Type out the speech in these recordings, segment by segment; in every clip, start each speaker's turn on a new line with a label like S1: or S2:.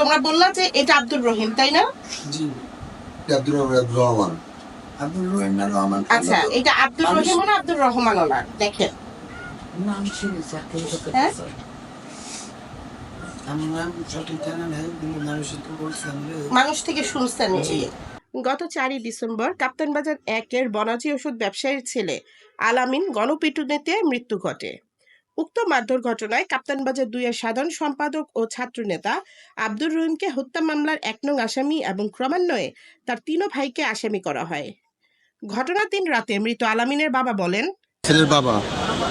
S1: তোমরা বললা যে এটা আব্দুর রহিম তাই না?
S2: জি
S3: আব্দুর রহমান।
S2: আব্দুল রহিম না রহমান
S1: আচ্ছা এটা আব্দুর রহিম না আব্দুর রহমান ওনার? দেখেন।
S4: নাম
S1: হ্যাঁ?
S2: আমার নাম মানুষ
S1: থেকে শুনছেন জি। গত চারই ডিসেম্বর কাপ্তান বাজার একের বনাজি ওষুধ ব্যবসায়ীর ছেলে আলামিন গণপিটুনিতে মৃত্যু ঘটে। উক্ত মারধর ঘটনায় কাপ্তানবাজার দুইয়ের সাধারণ সম্পাদক ও ছাত্রনেতা আব্দুর রহিমকে হত্যা মামলার এক নং আসামি এবং ক্রমান্বয়ে তার তিনও ভাইকে আসামি করা হয়। ঘটনার দিন রাতে মৃত আলামিনের বাবা বলেন
S3: ছেলের বাবা।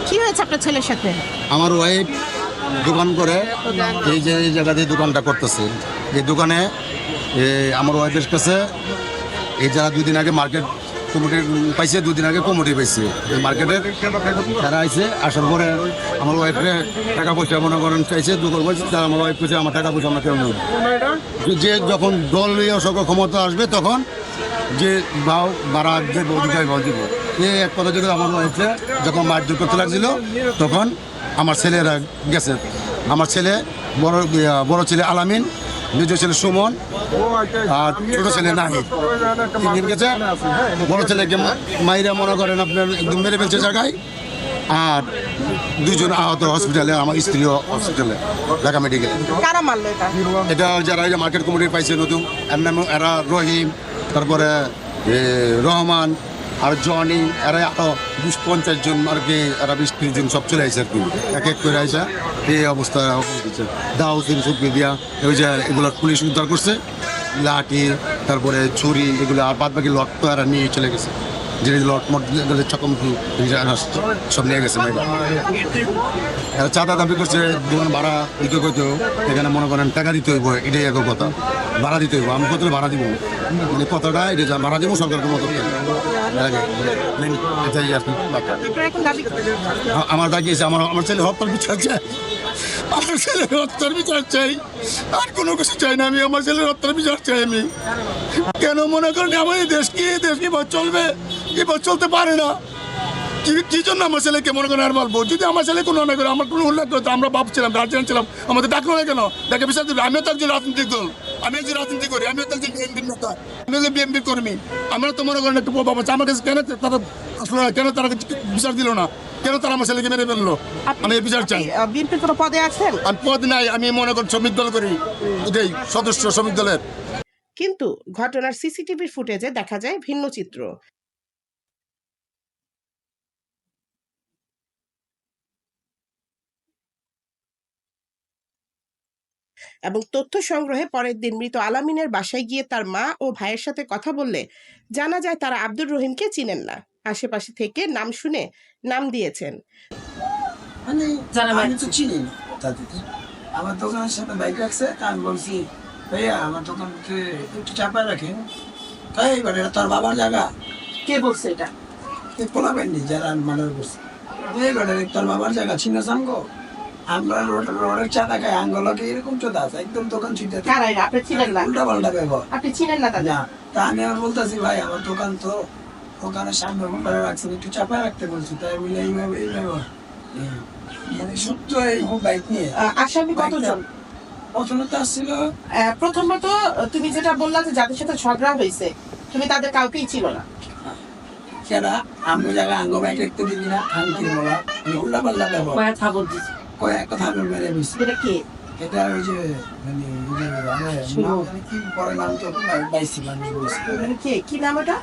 S1: কি হয়েছে আপনার ছেলের সাথে?
S3: আমার ওয়াইফ দোকান করে এই যে এই জায়গাতে দোকানটা করতেছে। এই দোকানে আমার ওয়াইফের কাছে এই যারা দুদিন আগে মার্কেট কমিটি পাইছে, দুদিন আগে কমিটি পাইছে। এই মার্কেটের আইছে, আসার পরে আমার ওয়াইফে টাকা পয়সা মনে করেন চাইছে দোকান পাইছে তারা আমার ওয়াইফ কইছে, আমার টাকা পয়সা আমরা কেউ নেব যে যখন দলীয় সকল ক্ষমতা আসবে তখন যে ভাও বাড়া যে অধিকার দিব। এই এক কথা যদি আমার ওয়াইফে যখন মারধর করতে লাগছিল, তখন আমার ছেলেরা গেছে। আমার ছেলে, বড় বড় ছেলে আলামিন নিজ ছেলে সুমন আর ছোট ছেলে নাহিদ। তিনদিন গেছে। বড় ছেলেকে মাইরা মনে করেন আপনার একদম মেরে ফেলছে জায়গায়। আর দুজন আহত হসপিটালে আমার স্ত্রীও হসপিটালে ঢাকা মেডিকেলে।
S1: এটা?
S3: এটা যারা মার্কেট কমিটি পাইছে নতুন এর নাম এরা রহিম তারপরে রহমান আর জনি, এরা এত বিশ পঞ্চাশ জন আর কি এরা বিশ ত্রিশ জন সব চলে আসে আর কি। এক এক করে আসা এই অবস্থা দাও, তিন সব দিয়া ওই যে এগুলো পুলিশ উদ্ধার করছে, লাঠি, তারপরে ছুরি, এগুলো আর বাদ বাকি লট এরা নিয়ে চলে গেছে। যে লট মট চকমকি সব নিয়ে গেছে এরা চাঁদা দাবি করছে দোকান ভাড়া দিতে কইতো এখানে মনে করেন টাকা দিতে হইব, এটাই এক কথা। ভাড়া দিতে হইব, আমি কত ভাড়া দিব? মানে কতটা এটা ভাড়া দিব সরকারকে মতো আমার দাগি আছে আমার আমার ছেলে হত্যার বিচার চাই আমার ছেলে হত্যার বিচার চাই। আর কোনো কিছু চাই না আমি, আমার ছেলের হত্যার বিচার চাই আমি। কেন মনে করেন আমার এই দেশ কি? দেশ কি চলবে? এবার চলতে পারে না। কি জন্য আমার ছেলেকে মনে করেন আর বলব? যদি আমার ছেলে কোনো অন্যায় করে আমার কোনো উল্লেখ করতো আমরা বাপ ছিলাম গার্জিয়ান ছিলাম আমাদের ডাকলো না কেন? দেখে বিচার দেবে আমিও তো একজন রাজনৈতিক দল। আমি একজন রাজনীতি করি আমিও তো একজন বিএনপির নেতা। আমি একজন বিএনপির কর্মী। আমরা তো মনে করেন একটু প্রভাব আছে আমার কাছে কেন তারা আসলে না? কেন তারা বিচার দিল না? কেন তারা আমার ছেলেকে মেরে ফেলল? আমি এই বিচার চাই।
S1: বিএনপির কোনো পদে আছেন?
S3: আমি পদ নাই আমি মনে করি শ্রমিক দল করি। এটাই সদস্য শ্রমিক দলের।
S1: কিন্তু ঘটনার সিসিটিভির ফুটেজে দেখা যায় ভিন্ন চিত্র। এবং তথ্য সংগ্রহে পরের দিন মৃত আলামিনের বাসায় গিয়ে তার মা ও ভাইয়ের সাথে কথা বললে জানা যায় তারা আব্দুর রহিমকে চিনেন না। আশেপাশে থেকে নাম শুনে নাম দিয়েছেন।
S2: মানে
S4: যারা
S2: আমি তো চিনি তাদেরকে। আমার দোকানের সাথে বাইক রাখছে তা আমি বলছি ভাইয়া আমার দোকানকে একটু চাপায় রাখেন। তাই এবার এটা তোর বাবার জায়গা।
S1: কে বলছে এটা?
S2: এই পোলা পাইনি যারা মার্ডার করছে। তোর বাবার জায়গা ছিন্ন সামগো আমরা রোড রোডের চাঁদা খাই আঙ্গলকে এরকম চোদা আছে একদম দোকান ছুটে
S1: আপনি চিনেন না?
S2: উল্টা পাল্টা ব্যবহার।
S1: আপনি চিনেন না
S2: না তা আমি আর বলতেছি ভাই আমার দোকান তো দোকানের সামনে রাখছেন একটু চাপায় রাখতে বলছি তাই বলে এইভাবে এইভাবে হুম। মানে সত্য এই বাইক নিয়ে।
S1: আসামি কতজন?
S2: আসছিল
S1: প্রথমত তুমি যেটা বললা যে যাদের সাথে ঝগড়া হয়েছে তুমি তাদের কাউকেই ছিল না।
S2: সেটা আমি জায়গা আঙ্গ বাইক রাখতে দিবি না আমি কি বলা? উল্টা পাল্টা ব্যবহার।
S4: কয়েক
S2: কথা আমি মেরে
S1: এটা কে?
S2: এটা ওই যে মানে জানি কি পরে নাম তো বাইসি মানুষ বলছি
S1: মানে কি? নাম ওটা?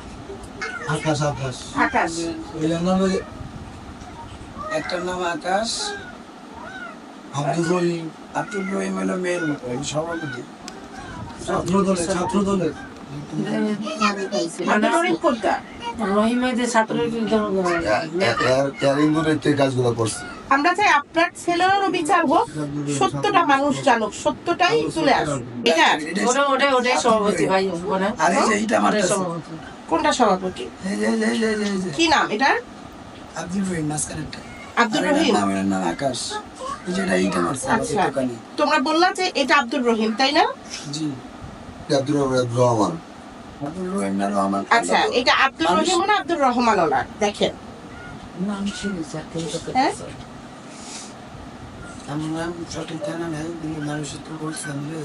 S2: আকাশ আকাশ।
S1: আকাশ।
S2: ওই একটার নাম আকাশ আব্দুল রহিম। আব্দুল রহিম হলো মেন ওই সভাপতি। ছাত্র দলের ছাত্র দলের
S3: কাজগুলো করছে।
S1: আমরা চাই আপনার ছেলেরও বিচার হোক সত্যটা মানুষ জানুক সত্যটাই চলে আসুক। কোনটা সভাপতি? কি নাম এটা
S2: আব্দুল রহিম
S1: আব্দুল
S2: এটার
S1: রহিম।
S2: নাম আকাশ। এই এইটা মারছে
S1: আচ্ছা। তোমরা বললা যে এটা আব্দুল রহিম তাই না?
S2: জি।
S3: আব্দুর রহমান
S1: আচ্ছা এটা রহিম রহমান ওনার? দেখেন।
S4: নাম
S1: হ্যাঁ?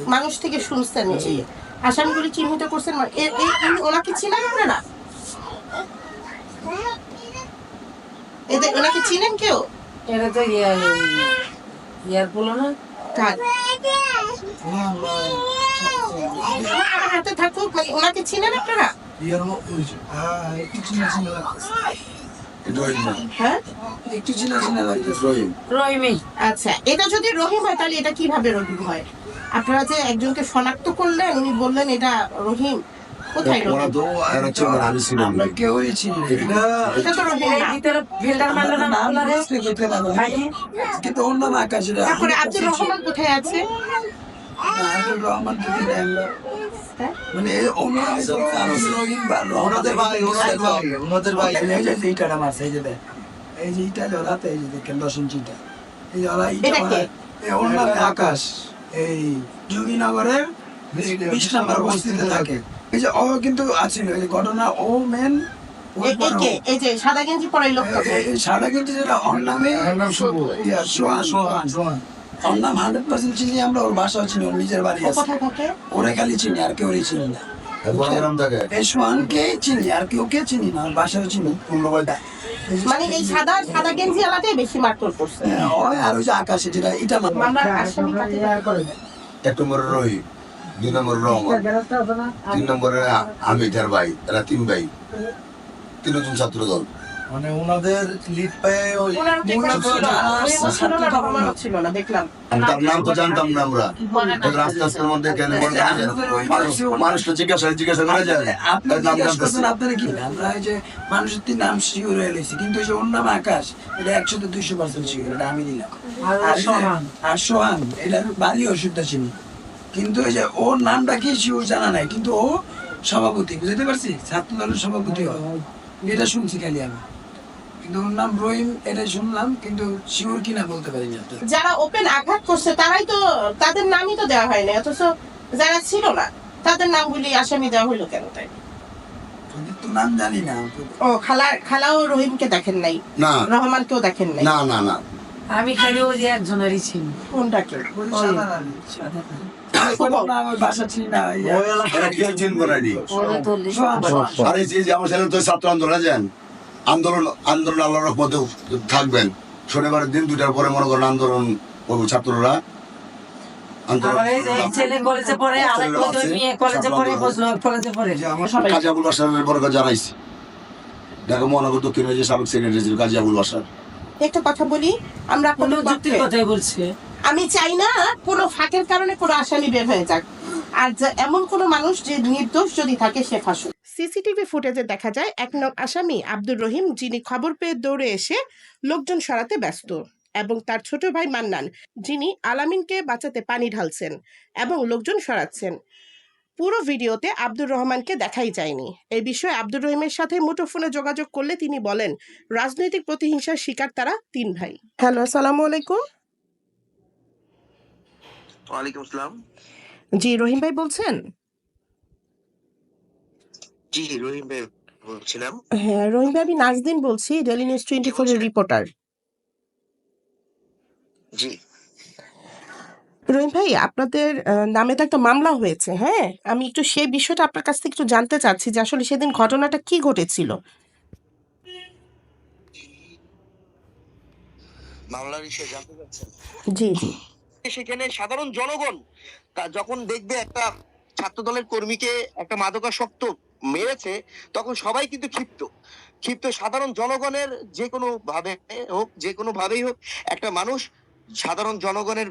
S1: মানুষ থেকে শুনছেন জি। আসামিগুলি চিহ্নিত করছেন মানে এই ওনাকে চিনেন আপনারা? এদের ওনাকে চিনেন কেউ?
S4: এটা তো ইয়ার ইয়ার বলো না।
S1: কার? হাতে থাকুক ওনাকে চিনেন আপনারা?
S2: হ্যাঁ।
S1: হ্যাঁ আচ্ছা এটা যদি রহিম হয় তাহলে এটা কীভাবে রহিম হয়? আপনারা যে একজনকে শনাক্ত করলেন উনি বললেন এটা রহিম।
S2: কিন্তু আকাশ
S1: কোথায় আছে?
S2: রহমান যদি দেন না। মানে এই ওর নাম তো আব্দুর রহিম বা রহমান।
S5: ওনাদের ভাই ওনাদের ভাই ওনাদের ভাই
S2: এই যে- এই মারছে, এই যে এই যে ইটা হলো এই যে দেখেন দশ ইঞ্চিটা। এই যে ওরা ইটা
S1: এটা কে?
S2: মারে। এই ওর নাম আকাশ এই যোগীনগরের বিশ নাম্বার বস্তিতে থাকে এই যে ও কিন্তু আছে যে ঘটনা ও মেন
S1: সাদা গেঞ্জি পরে এই লোকটা কে?
S2: সারা কিন্তু যেটা ওর নামে সোহান
S5: সোহান
S2: ওর নাম হান্ড্রেড পার্সেন্ট চিনি আমরা ওর বাসাও চিনি ওর নিজের বাড়ি আছে। ওরে খালি চিনি আর কেউ চিনি না। এই সোহানকে চিনি আর কেউ কে চিনি না ওর বাসাও চিনি।
S1: মানে এই সাদা সাদা গেঞ্জি আলাদাই বেশি মারধর করছে।
S2: হ্যাঁ, ওই আর ওই যে আকাশে যেটা এটা মানে
S1: মামলার আসামি কাকে
S3: এক নম্বরে রহিম দুই নম্বরে রহমান তিন নম্বরে আমিটার ভাই এরা তিন ভাই। তিনজন ছাত্র দল
S5: মানে ওনাদের লিড পায়ে ওই
S1: তো ছিল না, ছিল ছিল দেখলাম।
S3: তার নাম তো জানতাম না আমরা। রাস্তা রাস্তার মধ্যে কেন মনে মানুষ- তো জিজ্ঞাসা জিজ্ঞাসা করে যায়
S2: আপনি
S3: তার নাম
S2: আপনারা কি? আমরা যে মানুষের তিন নাম শিওর হয়ে গেছি কিন্তু এই যে ওর নাম আকাশ এটা একশোতে দুইশো পার্সেন্ট শিওর এটা আমি দিলাম
S4: আর সোহান।
S2: বাড়ি ওষুধটা চিনি। কিন্তু এই যে ওর নামটা কি শিওর জানা নাই কিন্তু ও সভাপতি বুঝতে পারছি? ছাত্র দলের সভাপতি হয় এটা শুনছি খালি আমি। কিন্তু ওর নাম রহিম এটা শুনলাম কিন্তু শিওর কিনা বলতে পারি না
S1: যারা ওপেন আঘাত করছে তারাই তো তাদের নামই তো দেওয়া হয়নি অথচ যারা ছিল না তাদের নামগুলি আসামি দেওয়া কেন তাই?
S2: তো নাম জানি না।
S1: ও খালা খালাও রহিমকে দেখেন নাই?
S3: না।
S1: রহমানকেও দেখেন নাই?
S3: না না না।
S4: আমি খালি ওই যে একজনেরই ছিল
S2: বাসা
S3: কি ছাত্র আন্দোলনে যান। আন্দোলন আন্দোলন আল্লাহর রহমতে থাকবেন। শনিবারের দিন দুইটার পরে মনে করেন আন্দোলন করব ছাত্ররা। কাজী আবুল বাসারের জানাইছি ঢাকা মহানগর দক্ষিণ যে সাবেক সেক্রেটারি ছিল কাজী আবুল বাসার।
S1: একটা কথা বলি আমরা
S4: কোনো
S1: আপনাদের
S4: যুক্তির কথাই বলছে।
S1: আমি চাই না কোনো ফাঁকের কারণে কোনো আসামি বের হয়ে যাক। আর যা- এমন কোনো মানুষ যে নির্দোষ যদি থাকে সে ফাঁসুক সিসিটিভি ফুটেজে দেখা যায় এক নং আসামি আব্দুর রহিম যিনি খবর পেয়ে দৌড়ে এসে লোকজন সরাতে ব্যস্ত এবং তার ছোট ভাই মান্নান যিনি আলামিনকে বাঁচাতে পানি ঢালছেন এবং লোকজন সরাচ্ছেন। পুরো ভিডিওতে আব্দুর রহমানকে দেখাই যায়নি। এই বিষয়ে আব্দুর রহিমের সাথে মুঠোফোনে যোগাযোগ করলে তিনি বলেন রাজনৈতিক প্রতিহিংসার শিকার তারা তিন ভাই। হ্যালো আসসালামু আলাইকুম।
S6: ওয়ালাইকুম আসসালাম।
S1: জি রহিম ভাই বলছেন?
S6: জি রহিম ভাই বলছিলাম।
S1: হ্যাঁ রহিম ভাই আমি নাজদিন বলছি ডেলি নিউজ টোয়েন্টি এর রিপোর্টার।
S6: জি।
S1: রহিম ভাই আপনাদের নামে তো একটা মামলা হয়েছে হ্যাঁ? আমি একটু সেই বিষয়টা আপনার কাছ থেকে একটু জানতে চাচ্ছি যে আসলে সেদিন ঘটনাটা কি ঘটেছিল?
S6: মামলার বিষয়ে জানতে চাচ্ছেন?
S1: জি জি।
S6: সেখানে সাধারণ জনগণ। যখন দেখবে একটা ছাত্র দলের কর্মীকে একটা মাদকাসক্ত মেরেছে, তখন সবাই কিন্তু ক্ষিপ্ত। ক্ষিপ্ত সাধারণ জনগণের যে কোনো ভাবে হোক যে কোনো ভাবেই হোক, একটা মানুষ সাধারণ জনগণের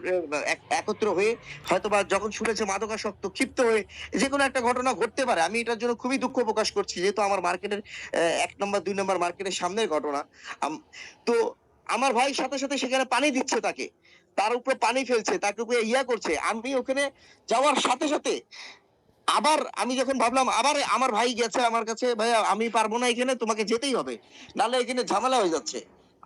S6: একত্র হয়ে হয়তোবা যখন শুনেছে মাদকাসক্ত, ক্ষিপ্ত হয়ে যে কোনো একটা ঘটনা ঘটতে পারে। আমি এটার জন্য খুবই দুঃখ প্রকাশ করছি, যেহেতু আমার মার্কেটের এক নম্বর, দুই নম্বর মার্কেটের সামনের ঘটনা। তো আমার ভাই সাথে সাথে সেখানে পানি দিচ্ছে তাকে। তার উপরে পানি ফেলছে, তাকে উপরে ইয়া করছে। আমি ওখানে যাওয়ার সাথে সাথে আবার আমি যখন ভাবলাম, আবার আমার ভাই গেছে আমার কাছে, ভাইয়া, আমি পারব না এখানে, তোমাকে যেতেই হবে। নাহলে এখানে ঝামেলা হয়ে যাচ্ছে।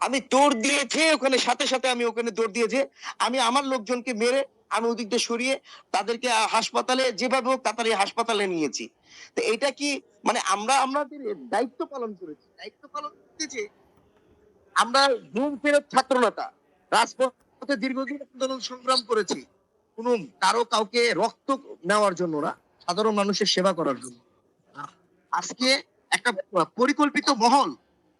S6: আমি দৌড় দিয়েছে ওখানে সাথে সাথে আমি ওখানে দৌড় দিয়েছে আমি আমার লোকজনকে মেরে আমি ওদিক দিয়ে সরিয়ে তাদেরকে হাসপাতালে যেভাবে হোক তাড়াতাড়ি হাসপাতালে নিয়েছি। তো এটা কি মানে আমরা আমাদের দায়িত্ব পালন করেছি। দায়িত্ব পালন করতে যে আমরা ঘুম ফেরত ছাত্র নেতা রাজপথে দীর্ঘদিন আন্দোলন সংগ্রাম করেছি। কোনো কারও কাউকে রক্ত নেওয়ার জন্য না, সাধারণ মানুষের সেবা করার জন্য। আজকে একটা পরিকল্পিত মহল,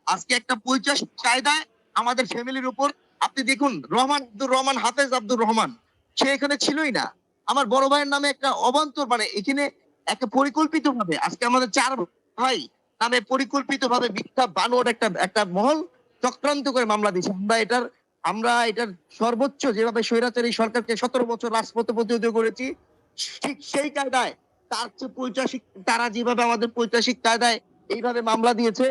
S6: আজকে একটা পৈচাসিক কায়দায় আমাদের ফ্যামিলির উপর। আপনি দেখুন, রহমান আব্দুর রহমান, হাফেজ আব্দুর রহমান, সে এখানে ছিলই না। আমার বড় ভাইয়ের নামে একটা অবান্তর মানে এখানে একটা পরিকল্পিত ভাবে আজকে আমাদের চার ভাই নামে পরিকল্পিত ভাবে মিথ্যা বানোয়ার একটা একটা মহল চক্রান্ত করে মামলা দিয়েছে। আমরা এটার আমরা এটার সর্বোচ্চ যেভাবে স্বৈরাচারী সরকারকে সতেরো বছর রাজপথে প্রতিহত করেছি, ঠিক সেই কায়দায় তার চেয়ে পৈচাসিক তারা যেভাবে আমাদের পৈচাসিক কায়দায় এইভাবে মামলা দিয়েছে